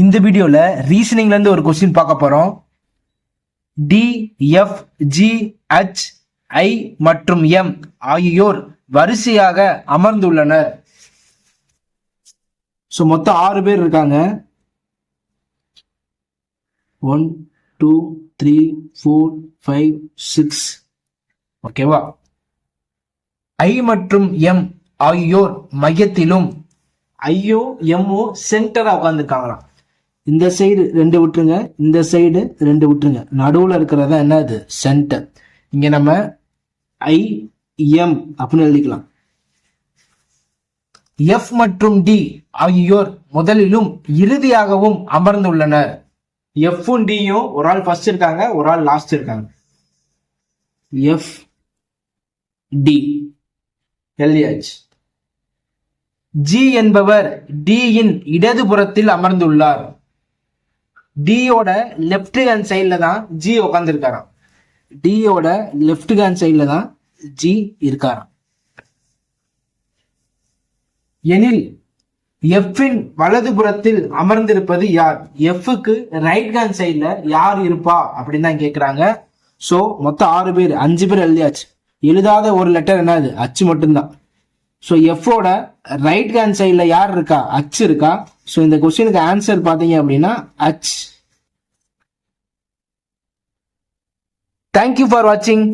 இந்த வீடியோல ரீசனிங்ல இருந்து ஒரு கொஸ்டின் பார்க்க போறோம். D F G H I மற்றும் எம் ஆகியோர் வரிசையாக அமர்ந்துள்ளனர். ஸோ மொத்தம் ஆறு பேர் இருக்காங்க. One two three four five six ஓகேவா ஐ மற்றும் எம் ஆகியோர் மையத்திலும் ஐயோ எம்ஓ சென்டரா உட்காந்துருக்காங்களாம் இந்த சைடு ரெண்டு விட்டுருங்க. இந்த சைடு ரெண்டு விட்டுருங்க. நடுவில் இருக்கிறதா என்ன அது? சென்டர் இங்கே நம்ம ஐ எம் அப்படின்னு எழுதிக்கலாம். எஃப் மற்றும் டி ஆகியோர் முதலிலும் இறுதியாகவும் அமர்ந்துள்ளனர். எஃப்பும் டியும் ஒரு ஆள் ஃபர்ஸ்ட் இருக்காங்க ஒரு ஆள் லாஸ்ட் இருக்காங்க. எஃப் டி எழுதியாச்சு. ஜி என்பவர் டியின் இடதுபுறத்தில் அமர்ந்துள்ளார். டியோட லெஃப்ட் ஹேண்ட் சைடில் தான் ஜி உட்காந்துருக்காராம் டியோட லெஃப்ட் ஹேண்ட் சைடில் தான் ஜி இருக்காராம். எனில் எஃப்பின் வலதுபுறத்தில் அமர்ந்திருப்பது யார்? எஃப்க்கு ரைட் ஹேண்ட் சைடில் யார் இருப்பா? அப்படின்னு தான் கேட்குறாங்க ஸோ மொத்தம் ஆறு பேர் அஞ்சு பேர் எழுதியாச்சு. எழுதாத ஒரு லெட்டர் என்னது? அச்சு மட்டும்தான். ஸோ எஃபோட ரைட் ஹேண்ட் சைடில் யார் இருக்கா? அச் இருக்கா? ஸோ இந்த கொஸ்டினுக்கு ஆன்சர் பார்த்தீங்க அப்படின்னா அச் தேங்க்யூ ஃபார் வாட்சிங்